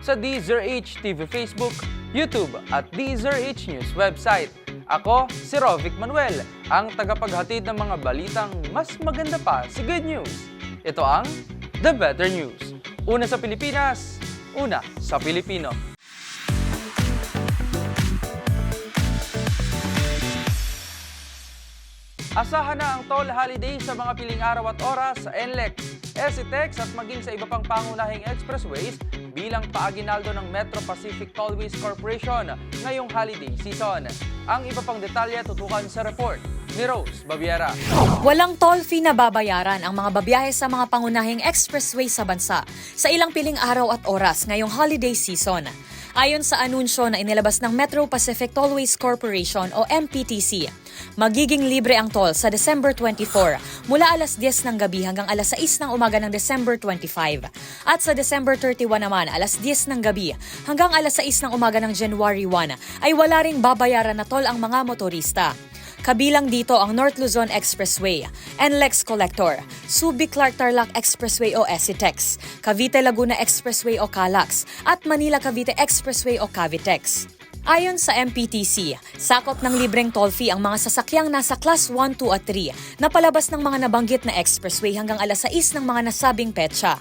sa DZRH TV Facebook, YouTube at DZRH News website. Ako, si Rovic Manuel, ang tagapaghatid ng mga balitang mas maganda pa sa good news. Ito ang The Better News. Una sa Pilipinas, una sa Pilipino. Asahan na ang toll holiday sa mga piling araw at oras sa NLEX, SCTEX at maging sa iba pang pangunahing expressways bilang paaginaldo ng Metro Pacific Tollways Corporation ngayong holiday season. Ang iba pang detalye tutukan sa report ni Rose Babiera. Walang toll fee na babayaran ang mga babiyahe sa mga pangunahing expressway sa bansa sa ilang piling araw at oras ngayong holiday season. Ayon sa anunsyo na inilabas ng Metro Pacific Tollways Corporation o MPTC, magiging libre ang toll sa December 24 mula alas 10 ng gabi hanggang alas 6 ng umaga ng December 25 at sa December 31 naman alas 10 ng gabi hanggang alas 6 ng umaga ng January 1 ay wala ring babayaran na toll ang mga motorista. Kabilang dito ang North Luzon Expressway, NLEX Collector, Subic Clark Tarlac Expressway o SCTEX, Cavite Laguna Expressway o CALAX, at Manila Cavite Expressway o Cavitex. Ayon sa MPTC, sakop ng libreng toll fee ang mga sasakyang nasa Class 1, 2 at 3 na palabas ng mga nabanggit na expressway hanggang alas 6 ng mga nasabing petsa.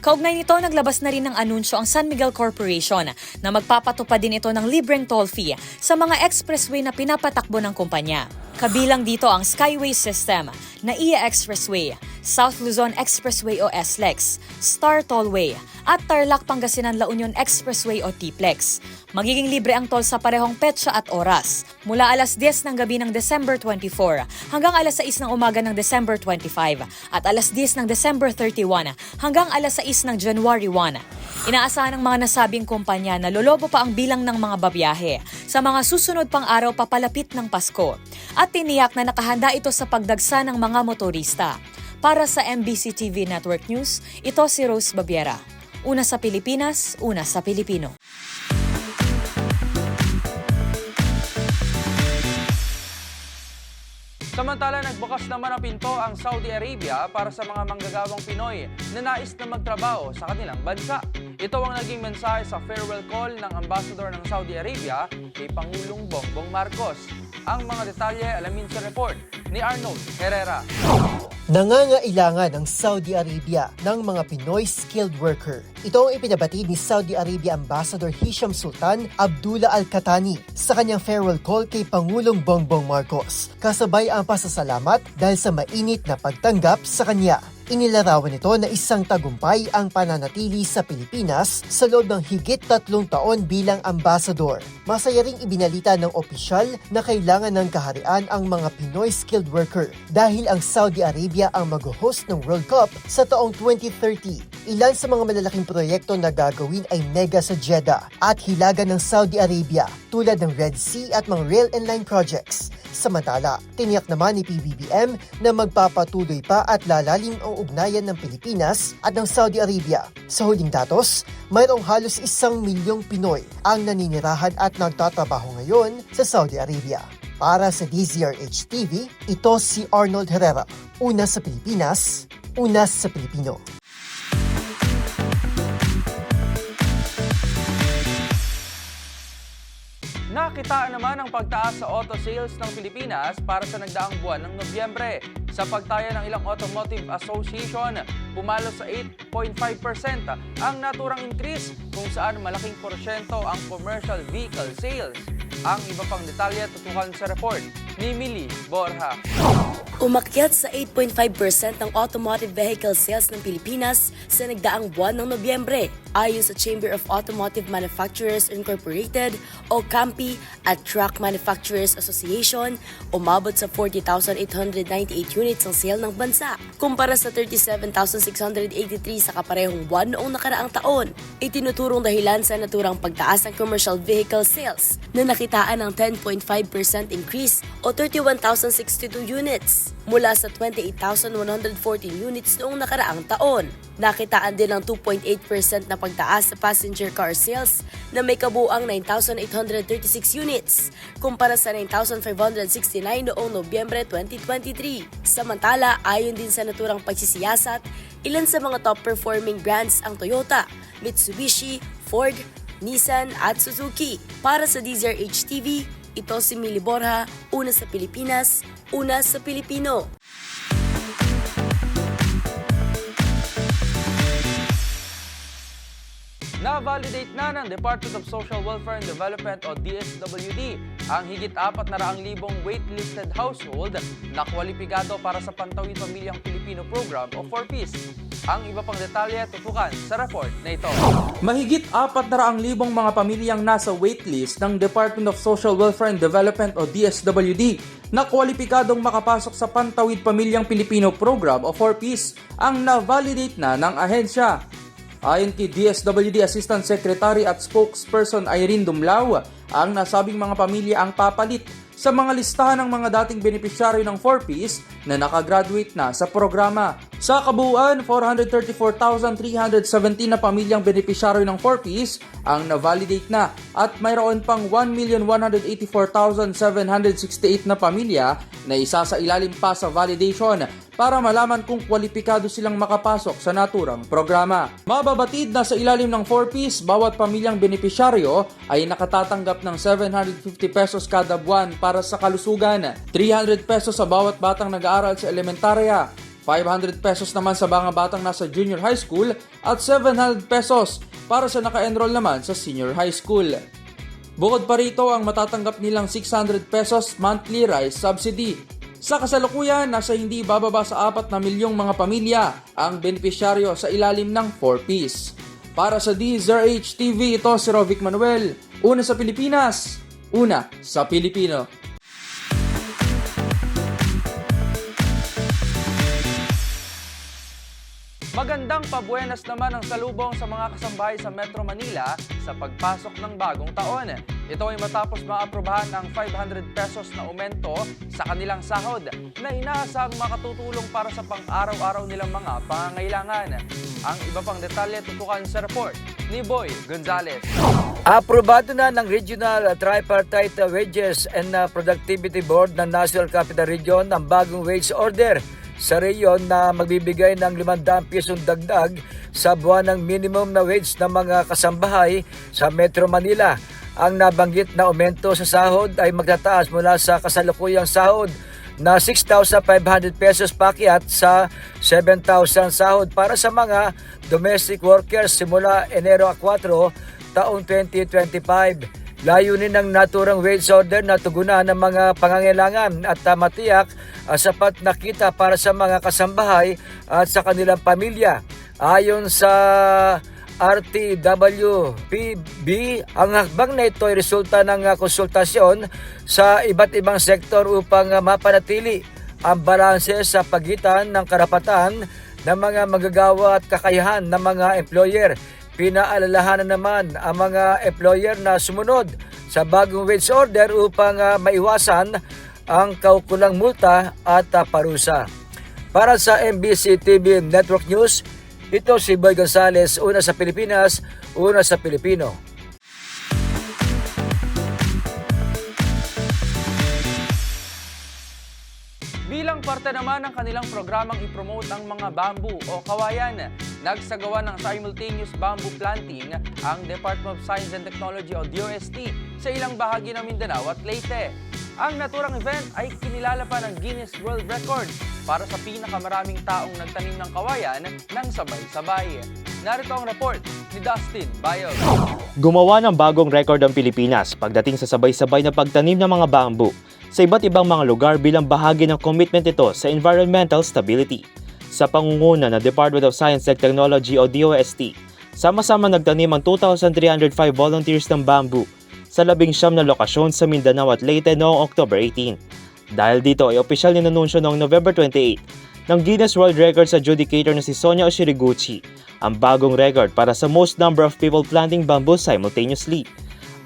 Kaugnay nito, naglabas na rin ng anunsyo ang San Miguel Corporation na magpapatupad din ito ng libreng toll fee sa mga expressway na pinapatakbo ng kumpanya. Kabilang dito ang Skyway System, NAIA Expressway, South Luzon Expressway o SLEX, Star Tollway, at Tarlac Pangasinan La Union Expressway o TPLEX. Magiging libre ang toll sa parehong petsa at oras, mula alas 10 ng gabi ng December 24 hanggang alas 6 ng umaga ng December 25 at alas 10 ng December 31 hanggang alas 6 ng January 1. Inaasahan ng mga nasabing kumpanya na lolobo pa ang bilang ng mga babiyahe sa mga susunod pang araw papalapit ng Pasko at tiniyak na nakahanda ito sa pagdagsa ng mga motorista. Para sa MBC TV Network News, ito si Rose Babiera. Una sa Pilipinas, una sa Pilipino. Samantala, nagbukas naman ang pinto ang Saudi Arabia para sa mga manggagawang Pinoy na nais na magtrabaho sa kanilang bansa. Ito ang naging mensahe sa farewell call ng Ambassador ng Saudi Arabia kay Pangulong Bongbong Marcos. Ang mga detalye alamin sa report ni Arnold Herrera. Nangangailangan ang Saudi Arabia ng mga Pinoy skilled worker. Ito ang ipinabati ni Saudi Arabia Ambassador Hisham Sultan Abdullah Al-Katani sa kanyang farewell call kay Pangulong Bongbong Marcos. Kasabay ang pasasalamat dahil sa mainit na pagtanggap sa kanya. Inilarawan nito na isang tagumpay ang pananatili sa Pilipinas sa loob ng higit tatlong taon bilang ambassador. Masaya ring ibinalita ng opisyal na kailangan ng kaharian ang mga Pinoy skilled worker dahil ang Saudi Arabia ang mag-host ng World Cup sa taong 2030. Ilan sa mga malalaking proyekto na gagawin ay mega sa Jeddah at hilaga ng Saudi Arabia tulad ng Red Sea at mga rail and line projects. Samantala, tiniyak naman ni PBBM na magpapatuloy pa at lalalim ang ugnayan ng Pilipinas at ng Saudi Arabia. Sa huling datos, mayroong halos isang milyong Pinoy ang naninirahan at nagtatrabaho ngayon sa Saudi Arabia. Para sa DZRH TV, ito si Arnold Herrera. Una sa Pilipinas, una sa Pilipino. Nakitaan naman ang pagtaas sa auto sales ng Pilipinas para sa nagdaang buwan ng Nobyembre. Sa pagtaya ng ilang automotive association, pumalo sa 8.5% ang naturang increase kung saan malaking porsyento ang commercial vehicle sales. Ang iba pang detalye tutukan sa report ni Millie Borja. Umakyat sa 8.5% ng automotive vehicle sales ng Pilipinas sa nagdaang buwan ng Nobyembre ayon sa Chamber of Automotive Manufacturers Incorporated o CAMPI at Truck Manufacturers Association, umabot sa 40,898 units ang sale ng bansa kumpara sa 37,683 sa kaparehong buwan noong nakaraang taon. Itinuturong dahilan sa naturang pagtaas ng commercial vehicle sales na nakitaan ng 10.5% increase o 31,062 units mula sa 28,114 units noong nakaraang taon. Nakitaan din ng 2.8% na pagtaas sa passenger car sales na may kabuang 9,836 units kumpara sa 9,569 noong Nobyembre 2023. Samantala, ayon din sa naturang pagsisiyasat, ilan sa mga top performing brands ang Toyota, Mitsubishi, Ford, Nissan at Suzuki. Para sa DZRH TV, ito si Mili Borja, una sa Pilipinas, una sa Pilipino. Na-validate na ng Department of Social Welfare and Development o DSWD ang higit 400,000 waitlisted household na kwalipikado para sa Pantawid Pamilyang Pilipino Program o 4Ps. Ang iba pang detalye tutukan sa report na ito. Mahigit 400,000 mga pamilyang nasa waitlist ng Department of Social Welfare and Development o DSWD na kwalipikadong makapasok sa Pantawid Pamilyang Pilipino Program o 4Ps ang na-validate na ng ahensya. Ayon kay DSWD Assistant Secretary at Spokesperson Irene Dumlao, ang nasabing mga pamilya ang papalit sa mga listahan ng mga dating benepisyaryo ng 4Ps na nakagraduate na sa programa. Sa kabuuan, 434,317 na pamilyang benepisyaryo ng 4Ps ang na-validate na at mayroon pang 1,184,768 na pamilya na isa sa ilalim pa sa validation para malaman kung kwalipikado silang makapasok sa naturang programa. Mababatid na sa ilalim ng 4Ps, bawat pamilyang benepisyaryo ay nakatatanggap ng 750 pesos kada buwan para sa kalusugan, 300 pesos sa bawat batang nag-aaral sa elementarya, 500 pesos naman sa mga batang nasa junior high school at 700 pesos para sa naka-enroll naman sa senior high school. Bukod pa rito ang matatanggap nilang 600 pesos monthly rice subsidy. Sa kasalukuyan, nasa hindi bababa sa 4 na milyong mga pamilya ang benepisyaryo sa ilalim ng 4Ps. Para sa DZRH TV, ito si Rovic Manuel. Una sa Pilipinas, una sa Pilipino. Magandang pabuenas naman ang salubong sa mga kasambahay sa Metro Manila sa pagpasok ng bagong taon. Ito ay matapos maaprobahan ng 500 pesos na aumento sa kanilang sahod na inaasahang makatutulong para sa pang-araw-araw nilang mga pangangailangan. Ang iba pang detalye tutukan sa report ni Boy Gonzales. Aprobado na ng Regional Tripartite Wages and Productivity Board ng National Capital Region ang bagong wage order sa reyon na magbibigay ng 500 pisong dagdag sa buwan ng minimum na wage ng mga kasambahay sa Metro Manila. Ang nabanggit na aumento sa sahod ay magtataas mula sa kasalukuyang sahod na 6,500 pesos pakiat sa 7,000 sahod para sa mga domestic workers simula Enero 4 taong 2025. Layunin ng naturang wage order na tugunan ng mga pangangailangan at uh, matiyak uh, sapat na kita para sa mga kasambahay at sa kanilang pamilya. Ayon sa RTWPB, ang hakbang na ito ay resulta ng uh, konsultasyon sa iba't ibang sektor upang mapanatili ang balanse sa pagitan ng karapatan ng mga magagawa at kakayahan ng mga employer Pinaalalahanan naman ang mga employer na sumunod sa bagong wage order upang uh, maiwasan ang kaukulang multa at uh, parusa. Para sa MBC TV Network News, ito si Boy Gonzales, una sa Pilipinas, una sa Pilipino. Bilang parte naman ng kanilang programang ipromote ang mga bamboo o kawayan, nagsagawa ng simultaneous bamboo planting ang Department of Science and Technology o DOST sa ilang bahagi ng Mindanao at Leyte. Ang naturang event ay kinilala pa ng Guinness World Records para sa pinakamaraming taong nagtanim ng kawayan ng sabay-sabay. narito ang report ni Dustin Bayog. Gumawa ng bagong record ang Pilipinas pagdating sa sabay-sabay na pagtanim ng mga bamboo sa iba't ibang mga lugar bilang bahagi ng commitment ito sa environmental stability. Sa pangunguna ng Department of Science and Technology o DOST, sama-sama nagtanim ang 2,305 volunteers ng bamboo sa labing siyam na lokasyon sa Mindanao at Leyte noong October 18. Dahil dito ay opisyal ninununsyo noong November 28 ng Guinness World Records adjudicator na si Sonia Oshiriguchi ang bagong record para sa most number of people planting bamboo simultaneously.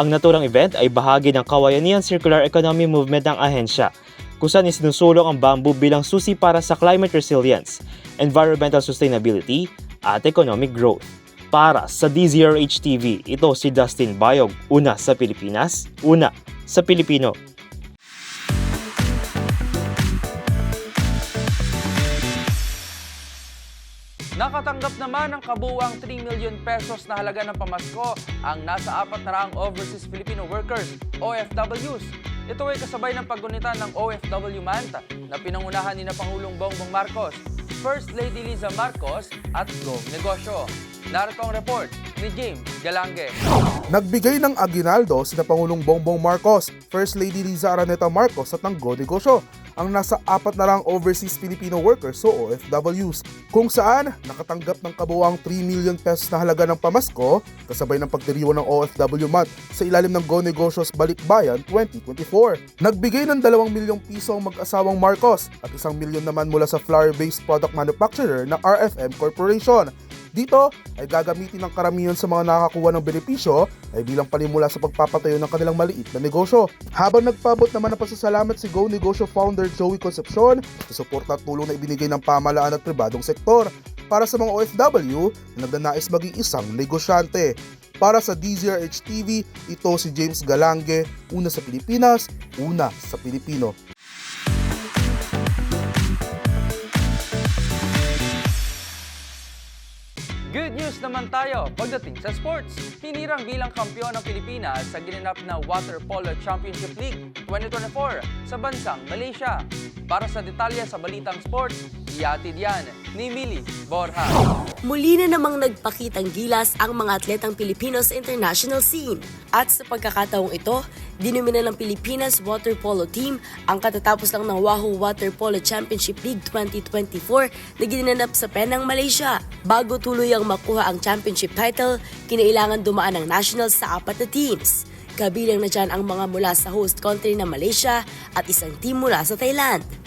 Ang naturang event ay bahagi ng Kawayanihan Circular Economy Movement ng ahensya kung saan isinusulong ang bamboo bilang susi para sa climate resilience, environmental sustainability, at economic growth. Para sa DZRH TV, ito si Dustin Bayog, una sa Pilipinas, una sa Pilipino. Nakatanggap naman ng kabuuang 3 million pesos na halaga ng pamasko ang nasa apat na raang overseas Filipino workers, OFWs. Ito ay kasabay ng paggunita ng OFW Month na pinangunahan ni na Pangulong Bongbong Marcos, First Lady Liza Marcos at Go Negosyo. Narito ang report ni James Galange. Nagbigay ng aginaldo sina Pangulong Bongbong Marcos, First Lady Liza Araneta Marcos at ng Go Negosyo ang nasa apat na lang overseas Filipino workers o OFWs kung saan nakatanggap ng kabuuang 3 million pesos na halaga ng pamasko kasabay ng pagdiriwang ng OFW month sa ilalim ng Go Negosyo's Balikbayan 2024. Nagbigay ng 2 milyong piso ang mag-asawang Marcos at 1 milyon naman mula sa flower-based product manufacturer na RFM Corporation dito ay gagamitin ng karamihan sa mga nakakuha ng benepisyo ay bilang panimula sa pagpapatayo ng kanilang maliit na negosyo. Habang nagpabot naman ng pasasalamat si Go Negosyo founder Joey Concepcion sa suporta at tulong na ibinigay ng pamahalaan at pribadong sektor para sa mga OFW na nagnanais maging isang negosyante. Para sa DZRH TV, ito si James Galange, una sa Pilipinas, una sa Pilipino. Good news naman tayo pagdating sa sports. Hinirang bilang kampiyon ng Pilipinas sa ginanap na Water Polo Championship League 2024 sa bansang Malaysia. Para sa detalye sa balitang sports, iatid yan ni Mili Borja. Muli na namang nagpakitang gilas ang mga atletang Pilipino sa international scene. At sa pagkakataong ito, dinumina ng Pilipinas Water Polo Team ang katatapos lang ng Wahoo Water Polo Championship League 2024 na ginanap sa Penang, Malaysia. Bago tuluyang makuha ang championship title, kinailangan dumaan ng nationals sa apat na teams. Kabilang na dyan ang mga mula sa host country na Malaysia at isang team mula sa Thailand.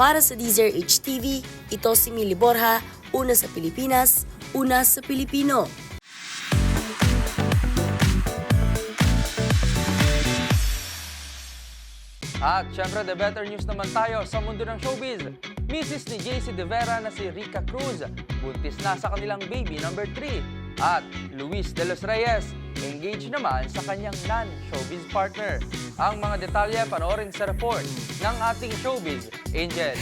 Para sa DZRH TV, ito si Mili Borja, una sa Pilipinas, una sa Pilipino. At syempre, the better news naman tayo sa mundo ng showbiz. Mrs. ni JC De Vera na si Rica Cruz, buntis na sa kanilang baby number 3. At Luis De Los Reyes, engaged naman sa kanyang non-showbiz partner. Ang mga detalye panoorin sa report ng ating showbiz angel.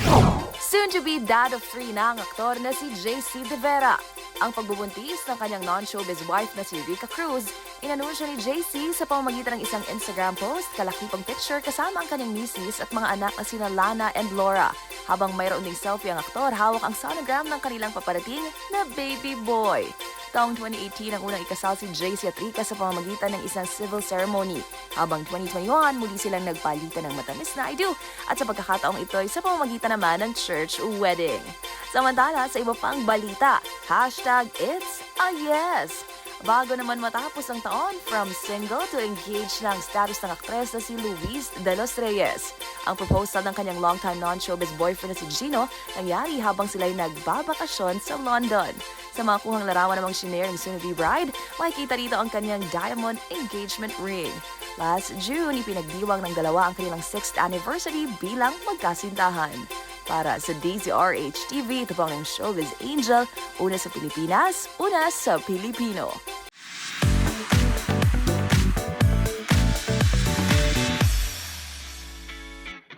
Soon to be dad of three na ang aktor na si JC De Vera. Ang pagbubuntis ng kanyang non-showbiz wife na si Rica Cruz, inanunsyo ni JC sa pamamagitan ng isang Instagram post, kalakipang picture kasama ang kanyang misis at mga anak na sina Lana and Laura. Habang mayroon ding selfie ang aktor, hawak ang sonogram ng kanilang paparating na baby boy. Taong 2018 ang unang ikasal si JC at Rica sa pamamagitan ng isang civil ceremony. Habang 2021, muli silang nagpalitan ng matamis na I. At sa pagkakataong ito ay sa pamamagitan naman ng church wedding. Samantala, sa iba pang balita, hashtag It's a Yes! Bago naman matapos ang taon, from single to engaged na status ng aktres na si Luis De Los Reyes. Ang proposal ng kanyang longtime non-showbiz boyfriend na si Gino nangyari habang sila'y nagbabakasyon sa London. Sa mga kuhang larawan namang shinare ng soon-to-be bride, makikita rito ang kanyang diamond engagement ring. Last June, ipinagdiwang ng dalawa ang kanilang 6th anniversary bilang magkasintahan. Para sa DZRH TV, ito po ang showbiz angel, una sa Pilipinas, una sa Pilipino.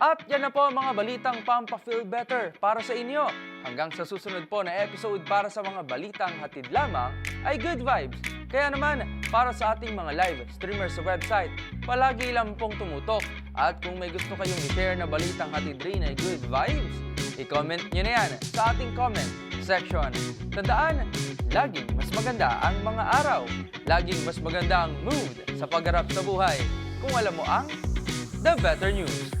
At yan na po ang mga balitang Pampa Feel Better para sa inyo. Hanggang sa susunod po na episode para sa mga balitang hatid lamang ay Good Vibes. Kaya naman, para sa ating mga live streamers sa website, palagi lang pong tumutok. At kung may gusto kayong i-share na balitang hatid rin ay Good Vibes, I-comment nyo na yan sa ating comment section. Tandaan, laging mas maganda ang mga araw. Laging mas maganda ang mood sa pagharap sa buhay. Kung alam mo ang The Better News.